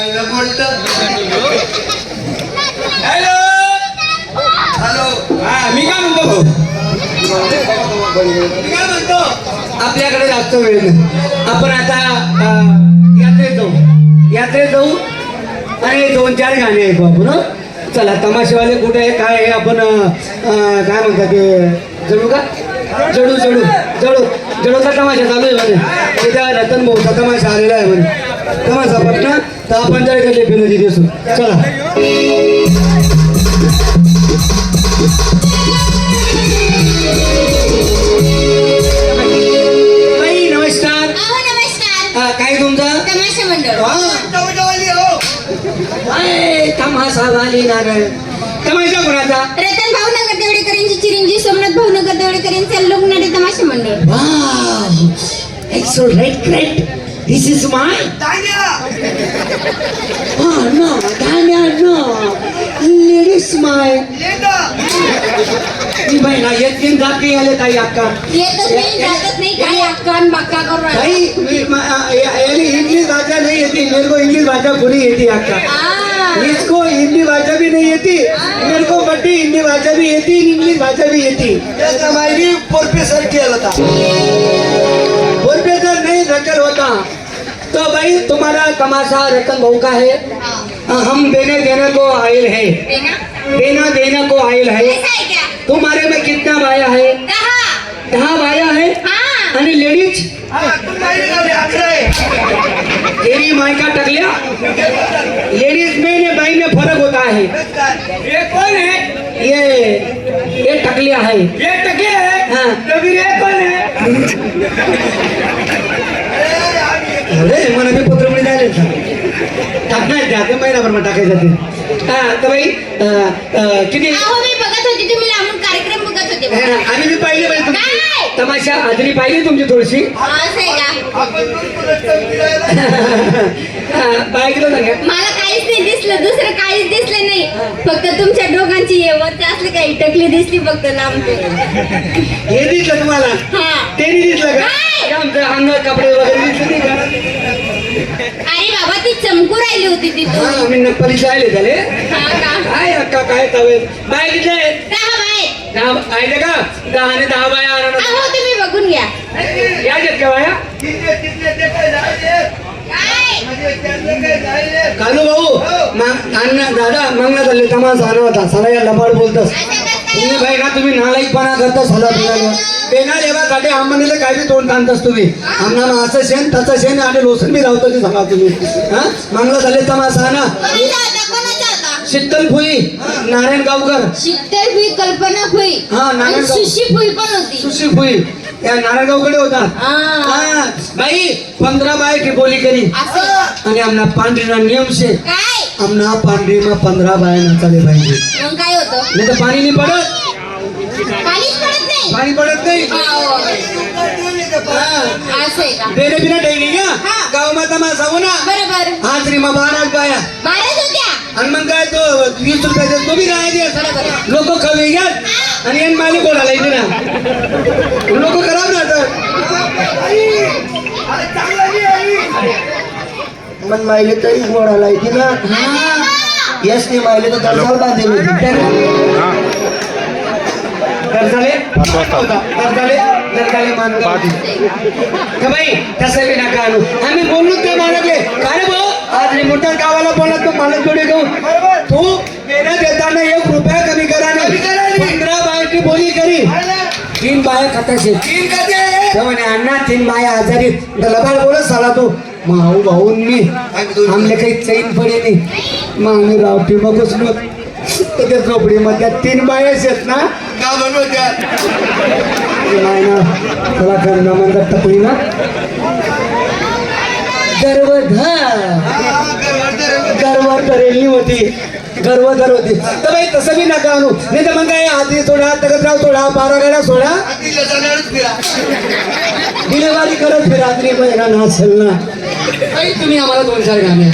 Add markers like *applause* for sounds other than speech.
आईला बोलत. Hello. Hello. हा मी काय म्हणतो भाऊ? मी काय म्हणतो? आपल्याकडे जास्त वेळ नाही. आपण आता यात्रेत जाऊ. यात्रेत जाऊ. आणि दोन चार गाणे ऐकू आपण चला तमाशेवाले कुठे आहे काय आहे आपण काय म्हणतात ते जडू का? जडू जडू जडू जडूचा तमाशा चालू आहे म्हणे. उद्या रतन भाऊचा तमाशा आलेला आहे म्हणे. तमाशा पटना तर आपण कधी फिरत दिसू चला. नमस्कार. अहो नमस्कार. अं, काय तुमचं? तमाशा मंडळ. हा. अय, तमाशा झाली नारळ तमाशा कोणाचा? रतन भाऊ नगर देवडेकरांची चिरंजीव सोमनाथ भाऊ नगर देवडेकरांचे लोकनाट्य तमाशा मंडळ. Wow. Excellent great this is my हा नो धान्या नो लेडीज माय ही बहिणा येत तीन जाती आले ताई अक्का नाही नाही. ताई इंग्लिश भाषा नहीं येती मेरे को इंग्लिश भाषा पूरी येती अक्का इसको हिंदी भाषा भी नहीं येती मेरे को बड्डी हिंदी भाषा भी येती इंग्लिश भाषा भी येती माहिती प्रोफेसर केलं होता प्रोफेसर नहीं धक्कर होता तो भाई तुम्हारा तमाशा रतन भाऊ का है। हा. हम देने देने को आयल है? देना? देने को आयल है। तुम्हारे में कितना बाया है? दहा दहा बाया है? हा। आणि लेडीज़। तेरी माई का टकलिया लेडीज़ में ने बाई में फ़र्क होता है। ये कौन है? ये ये टकलिया है। ये टके है? हाँ। तो फिर ये कौन है? *laughs* त्या ते महिनाभर टाकायचं ते. हा तर बाई किती? अहो मी बघत होते तुम्ही लांबून कार्यक्रम बघत होते हा, बघा. आणि मी पाहिली बाई तुमची? तमाशा आदरी पाहिली तुमची थोडीशी? असं आहे का? बायकलं सांगा. मला काहीच नाही दिसलं दुसरं काहीच दिसलं नाही. फक्त तुमच्या दोघांची येवत असली काही टकली दिसली फक्त लांब हे दिसलं तुम्हाला? हा. ते नाही दिसलं का? नाही. आमचं अंगावर कपडे वगैरे दिसले नाही का? अरे बाबा ती चमकू राहिली होती तिथून हा मी नक्कली जायले झाले. हा का? काय अक्का काय तवे? बाय किती आहेत? दहा बाय. दहा आहे का? दहा आणि दहा बाया आणा अहो तुम्ही बघून घ्या. या आहेत का बाया? काय? कालू भाऊ मा- अण्णा दादा मागण्यात आले तमा सारा होता सारा या लबाड बोलतस. तुम्ही भाई ना तुम्ही नालायकपणा करता सला फिरायला बेना लेवासाठी आम्हाला काय बी तोंड ताणतस तुम्ही. आम्हाला असं शेण तसं शेण आणि लोसन बी लावतो ते सांगा तुम्ही. हा? मागला झाले तमाशा ना. शीतल फुई नारायण गावकर. शिकतर भुई कल्पना भुई हा, नारायण सुशी भुई पण होती. सुशी फुई या नारायणगावकडे होता. हा. हा. बाई पंधरा बाय बोली करी. आणि आमना पांढरीना नियम शे आमना पांढरीमा पंधरा बाया नाचाले पाहिजे. नाही तर पाणी नाही पडत. पाणी पडत नाही. हो. हा. बेने का? हा. गाव माता मा सांगू ना. बरोबर. रीमा बारा बाया बाराच होत्या आणि मग काय तो वीस रुपयाचा तो बी बरोबर. लोक कमी घ्यात आणि मालिक कोणाला येते ना? लोक मन माहिले तरी गोडाला येते ना यस नाही माहिले तर दर्जावर बांधेल मान का? बाई? तसं बी नका आणू. आम्ही बोललो ते मानकले काय रे भाऊ आज रे मोठ्या गावाला बोलत तो मालक जोडे घेऊन. तू मेहनत देताना एक रुपया कमी करा पंधरा बायची बोली करी. तीन बाया खाताशे. तर म्हणे अण्णा तीन बाया आजारी लबाड बोलत साला तू. माऊ भाऊन मी. आमले काही चैन पडे नाही. मग आम्ही रावटी मग बसलो तर त्या झोपडीमध्ये तीन बायाच आहेत ना. का बनवत्या नाही ना तुला करणं म्हणतात टपली ना? गर्वधर. गर्व करेली होती. गर्व गर्व दे तर भाई तसं बी नका आणू. नाही तर मग काय आधी सोडा तगतराव सोडा बारागाडा सोडा. डिलिव्हरी करत फिरा. रात्री महिना नासेल ना. बाई तुम्ही आम्हाला दोन चार गाणे